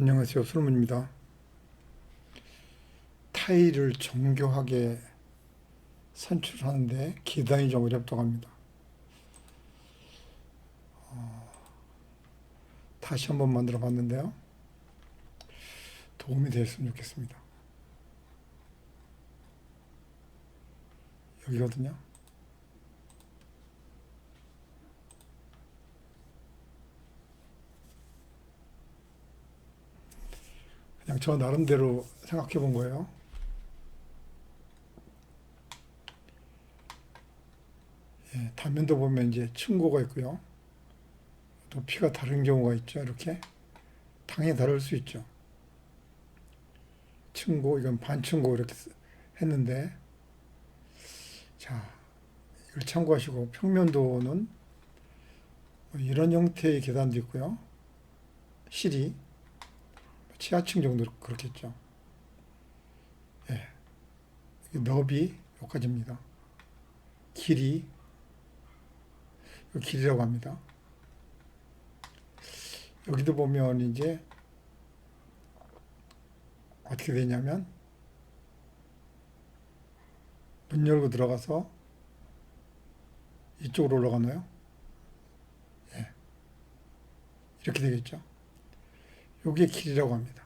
안녕하세요. 솔문입니다. 타일을 정교하게 선출하는데 기단이 좀 어렵다고 합니다. 어, 다시 한번 만들어 봤는데요. 도움이 됐으면 좋겠습니다. 여기거든요. 그냥 저 나름대로 생각해 본 거예요. 예, 단면도 보면 이제 층고가 있고요. 높이가 다른 경우가 있죠. 이렇게 당연히 다를 수 있죠. 층고 이건 반층고 이렇게 쓰- 했는데 자 이걸 참고하시고 평면도는 뭐 이런 형태의 계단도 있고요. 실이 지하층 정도 그렇겠죠. 예. 이 너비 여기까지입니다. 길이 이 길이라고 합니다. 여기도 보면 이제 어떻게 되냐면 문 열고 들어가서 이쪽으로 올라가나요? 예. 이렇게 되겠죠. 요게 길이라고 합니다.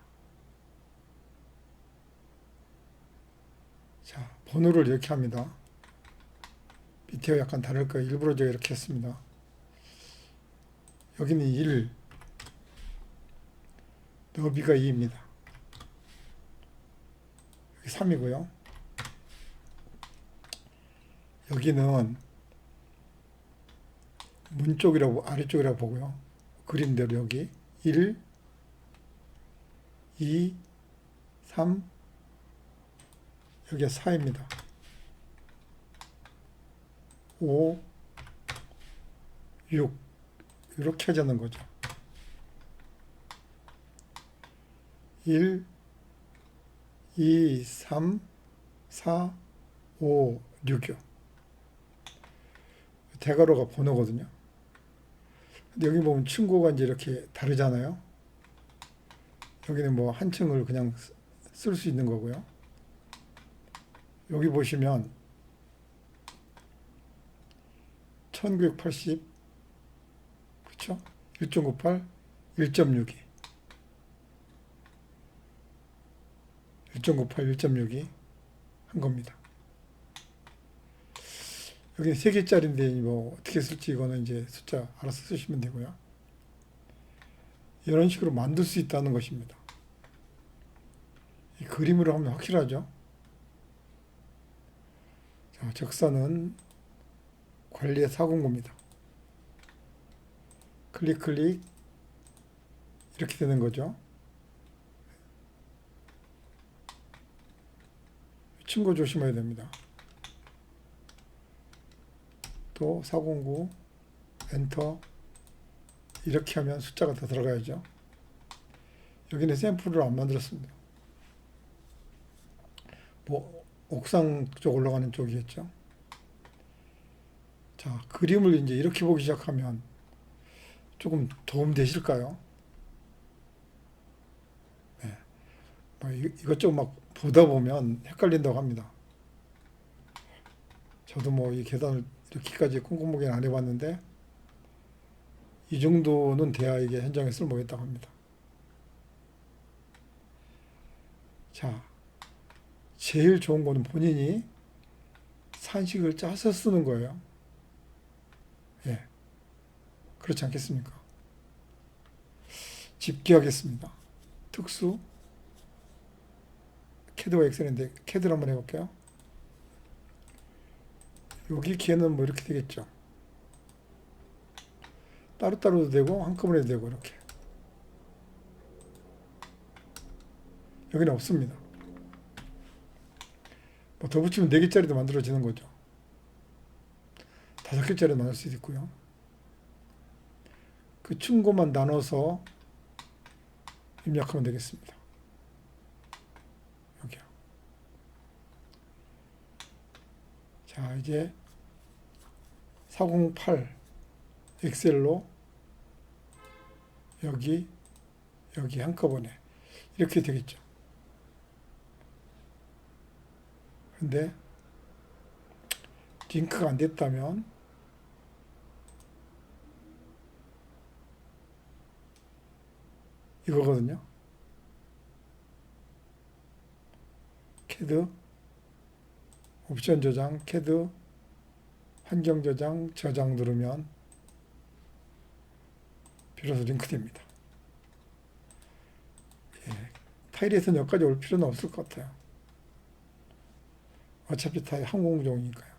자, 번호를 이렇게 합니다. 밑에가 약간 다를 거예요. 일부러 제가 이렇게 했습니다. 여기는 1, 너비가 2입니다. 여기 3이고요. 여기는 문 쪽이라고 아래쪽이라고 보고요. 그림대로 여기 1, 2, 3, 여기가 4입니다. 5, 6 이렇게 하자는 거죠. 1, 2, 3, 4, 5, 6이요. 대괄호가 번호거든요. 여기 보면 층고가 이제 이렇게 다르잖아요. 여기는 뭐 한 층을 그냥 쓸 수 있는 거고요. 여기 보시면 1980 그렇죠? 1.98 1.62 1.98 1.62 한 겁니다. 여기 세 개짜리인데 뭐 어떻게 쓸지 이거는 이제 숫자 알아서 쓰시면 되고요. 이런 식으로 만들 수 있다는 것입니다. 이 그림으로 하면 확실하죠. 자, 적사는 관리의 사공고입니다. 클릭 클릭 이렇게 되는 거죠. 친구 조심해야 됩니다. 또 409 엔터 이렇게 하면 숫자가 더 들어가야죠. 여기는 샘플을 안 만들었습니다. 뭐 옥상 쪽 올라가는 쪽이겠죠. 자, 그림을 이제 이렇게 보기 시작하면 조금 도움 되실까요? 네. 뭐 이- 이것저것 막 보다 보면 헷갈린다고 합니다. 저도 뭐 이 계단을 이렇게까지 꼼꼼하게 안 해봤는데 이 정도는 돼야 이게 현장에 쓸모있다고 합니다. 자, 제일 좋은 거는 본인이 산식을 짜서 쓰는 거예요. 예. 그렇지 않겠습니까? 집계하겠습니다. 특수. 캐드와 엑셀인데 캐드를 한번 해볼게요. 여기 기회는 뭐 이렇게 되겠죠. 따로따로도 되고 한꺼번에 도 되고 이렇게. 여기는 없습니다. 뭐 더 붙이면 4개짜리도 만들어지는 거죠. 5개짜리도 만들 수도 있고요. 그 층고만 나눠서 입력하면 되겠습니다. 여기요. 자, 이제 408 엑셀로 여기 여기 한꺼번에 이렇게 되겠죠. 근데 링크가 안 됐다면 이거거든요. 캐드 옵션 저장, 캐드 환경 저장, 저장 누르면 비로소 링크됩니다. 예, 타일에서 여기까지 올 필요는 없을 것 같아요. 어차피 다 항공우종이니까요.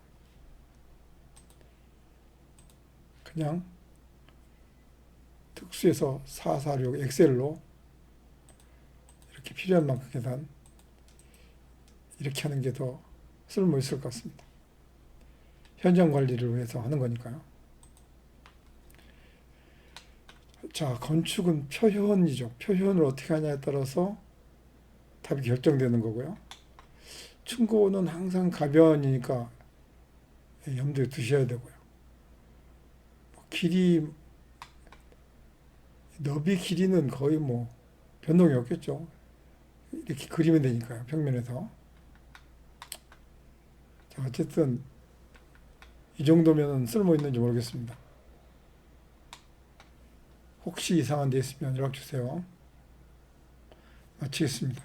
그냥 특수해서 446 엑셀로 이렇게 필요한 만큼 계산 이렇게 하는 게 더 쓸모 있을 것 같습니다. 현장 관리를 위해서 하는 거니까요. 자, 건축은 표현이죠. 표현을 어떻게 하냐에 따라서 답이 결정되는 거고요. 충고는 항상 가변이니까 염두에 두셔야 되고요. 뭐 길이 너비 길이는 거의 뭐 변동이 없겠죠. 이렇게 그리면 되니까요. 평면에서. 자, 어쨌든 이 정도면 쓸모 있는지 모르겠습니다. 혹시 이상한 데 있으면 연락 주세요. 마치겠습니다.